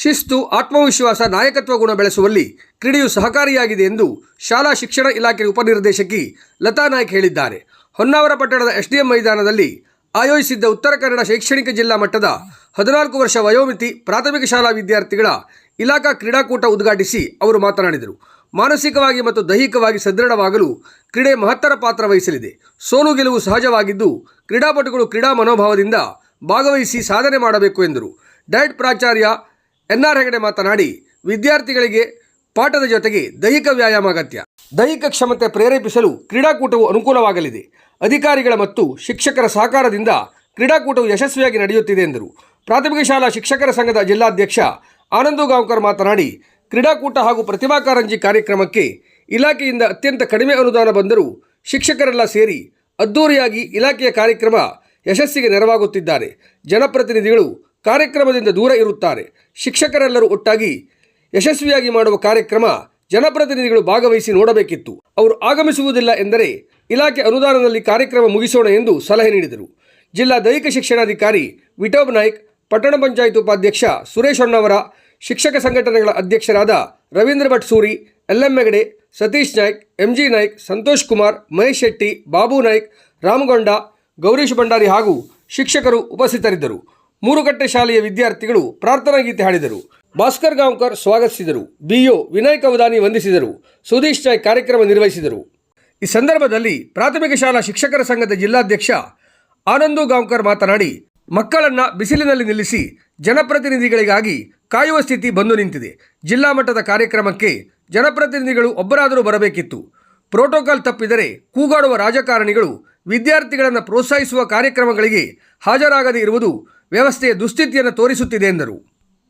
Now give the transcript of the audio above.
ಶಿಸ್ತು, ಆತ್ಮವಿಶ್ವಾಸ, ನಾಯಕತ್ವ ಗುಣ ಬೆಳೆಸುವಲ್ಲಿ ಕ್ರೀಡೆಯು ಸಹಕಾರಿಯಾಗಿದೆ ಎಂದು ಶಾಲಾ ಶಿಕ್ಷಣ ಇಲಾಖೆ ಉಪನಿರ್ದೇಶಕಿ ಲತಾ ನಾಯ್ಕ್ ಹೇಳಿದ್ದಾರೆ. ಹೊನ್ನಾವರ ಪಟ್ಟಣದ ಎಸ್ಡಿಎಂ ಮೈದಾನದಲ್ಲಿ ಆಯೋಜಿಸಿದ್ದ ಉತ್ತರ ಕನ್ನಡ ಶೈಕ್ಷಣಿಕ ಜಿಲ್ಲಾ ಮಟ್ಟದ ಹದಿನಾಲ್ಕು ವರ್ಷ ವಯೋಮಿತಿ ಪ್ರಾಥಮಿಕ ಶಾಲಾ ವಿದ್ಯಾರ್ಥಿಗಳ ಇಲಾಖಾ ಕ್ರೀಡಾಕೂಟ ಉದ್ಘಾಟಿಸಿ ಅವರು ಮಾತನಾಡಿದರು. ಮಾನಸಿಕವಾಗಿ ಮತ್ತು ದೈಹಿಕವಾಗಿ ಸದೃಢವಾಗಲು ಕ್ರೀಡೆ ಮಹತ್ತರ ಪಾತ್ರ ವಹಿಸಲಿದೆ. ಸೋಲು ಗೆಲುವು ಸಹಜವಾಗಿದ್ದು, ಕ್ರೀಡಾಪಟುಗಳು ಕ್ರೀಡಾ ಮನೋಭಾವದಿಂದ ಭಾಗವಹಿಸಿ ಸಾಧನೆ ಮಾಡಬೇಕು ಎಂದರು. ಡಯಟ್ ಪ್ರಾಚಾರ್ಯ ಎನ್ ಆರ್ ಹೆಗಡೆ ಮಾತನಾಡಿ, ವಿದ್ಯಾರ್ಥಿಗಳಿಗೆ ಪಾಠದ ಜೊತೆಗೆ ದೈಹಿಕ ವ್ಯಾಯಾಮ ಅಗತ್ಯ. ದೈಹಿಕ ಕ್ಷಮತೆ ಪ್ರೇರೇಪಿಸಲು ಕ್ರೀಡಾಕೂಟವು ಅನುಕೂಲವಾಗಲಿದೆ. ಅಧಿಕಾರಿಗಳ ಮತ್ತು ಶಿಕ್ಷಕರ ಸಹಕಾರದಿಂದ ಕ್ರೀಡಾಕೂಟವು ಯಶಸ್ವಿಯಾಗಿ ನಡೆಯುತ್ತಿದೆ ಎಂದರು. ಪ್ರಾಥಮಿಕ ಶಾಲಾ ಶಿಕ್ಷಕರ ಸಂಘದ ಜಿಲ್ಲಾಧ್ಯಕ್ಷ ಆನಂದು ಗಾಂವ್ಕರ್ ಮಾತನಾಡಿ, ಕ್ರೀಡಾಕೂಟ ಹಾಗೂ ಪ್ರತಿಭಾ ಕಾರಂಜಿ ಕಾರ್ಯಕ್ರಮಕ್ಕೆ ಇಲಾಖೆಯಿಂದ ಅತ್ಯಂತ ಕಡಿಮೆ ಅನುದಾನ ಬಂದರೂ ಶಿಕ್ಷಕರೆಲ್ಲ ಸೇರಿ ಅದ್ದೂರಿಯಾಗಿ ಇಲಾಖೆಯ ಕಾರ್ಯಕ್ರಮ ಯಶಸ್ಸಿಗೆ ನೆರವಾಗುತ್ತಿದ್ದಾರೆ. ಜನಪ್ರತಿನಿಧಿಗಳು ಕಾರ್ಯಕ್ರಮದಿಂದ ದೂರ ಇರುತ್ತಾರೆ. ಶಿಕ್ಷಕರೆಲ್ಲರೂ ಒಟ್ಟಾಗಿ ಯಶಸ್ವಿಯಾಗಿ ಮಾಡುವ ಕಾರ್ಯಕ್ರಮ ಜನಪ್ರತಿನಿಧಿಗಳು ಭಾಗವಹಿಸಿ ನೋಡಬೇಕಿತ್ತು. ಅವರು ಆಗಮಿಸುವುದಿಲ್ಲ ಎಂದರೆ ಇಲಾಖೆ ಅನುದಾನದಲ್ಲಿ ಕಾರ್ಯಕ್ರಮ ಮುಗಿಸೋಣ ಎಂದು ಸಲಹೆ ನೀಡಿದರು. ಜಿಲ್ಲಾ ದೈಹಿಕ ಶಿಕ್ಷಣಾಧಿಕಾರಿ ವಿಠೋಬ್ ನಾಯ್ಕ್, ಪಟ್ಟಣ ಪಂಚಾಯತ್ ಉಪಾಧ್ಯಕ್ಷ ಸುರೇಶ್ ಹೊನ್ನವರ ಶಿಕ್ಷಕ ಸಂಘಟನೆಗಳ ಅಧ್ಯಕ್ಷರಾದ ರವೀಂದ್ರ ಭಟ್ ಸೂರಿ ಹೆಗಡೆ, ಸತೀಶ್ ನಾಯ್ಕ್ ಎಂಜಿ ನಾಯ್ಕ್, ಸಂತೋಷ್ ಕುಮಾರ್, ಮಹೇಶ್ ಶೆಟ್ಟಿ, ಬಾಬು ನಾಯ್ಕ್, ರಾಮಗೊಂಡ, ಗೌರೀಶ್ ಭಂಡಾರಿ ಹಾಗೂ ಶಿಕ್ಷಕರು ಉಪಸ್ಥಿತರಿದ್ದರು. ಮೂರುಕಟ್ಟೆ ಶಾಲೆಯ ವಿದ್ಯಾರ್ಥಿಗಳು ಪ್ರಾರ್ಥನಾ ಗೀತೆ ಹಾಡಿದರು. ಭಾಸ್ಕರ್ ಗಾಂವ್ಕರ್ ಸ್ವಾಗತಿಸಿದರು. ಬಿಒ ವಿನಾಯಕ್ ಅವಧಾನಿ ವಂದಿಸಿದರು. ಸುದೀಶ್ ಚಾಯ್ ಕಾರ್ಯಕ್ರಮ ನಿರ್ವಹಿಸಿದರು. ಈ ಸಂದರ್ಭದಲ್ಲಿ ಪ್ರಾಥಮಿಕ ಶಾಲಾ ಶಿಕ್ಷಕರ ಸಂಘದ ಜಿಲ್ಲಾಧ್ಯಕ್ಷ ಆನಂದು ಗಾಂವ್ಕರ್ ಮಾತನಾಡಿ, ಮಕ್ಕಳನ್ನ ಬಿಸಿಲಿನಲ್ಲಿ ನಿಲ್ಲಿಸಿ ಜನಪ್ರತಿನಿಧಿಗಳಿಗಾಗಿ ಕಾಯುವ ಸ್ಥಿತಿ ಬಂದು ನಿಂತಿದೆ. ಜಿಲ್ಲಾ ಮಟ್ಟದ ಕಾರ್ಯಕ್ರಮಕ್ಕೆ ಜನಪ್ರತಿನಿಧಿಗಳು ಒಬ್ಬರಾದರೂ ಬರಬೇಕಿತ್ತು. ಪ್ರೋಟೋಕಾಲ್ ತಪ್ಪಿದರೆ ಕೂಗಾಡುವ ರಾಜಕಾರಣಿಗಳು ವಿದ್ಯಾರ್ಥಿಗಳನ್ನು ಪ್ರೋತ್ಸಾಹಿಸುವ ಕಾರ್ಯಕ್ರಮಗಳಿಗೆ ಹಾಜರಾಗದೇ ಇರುವುದು ವ್ಯವಸ್ಥೆಯ ದುಸ್ಥಿತಿಯನ್ನು ತೋರಿಸುತ್ತಿದೆ ಎಂದರು.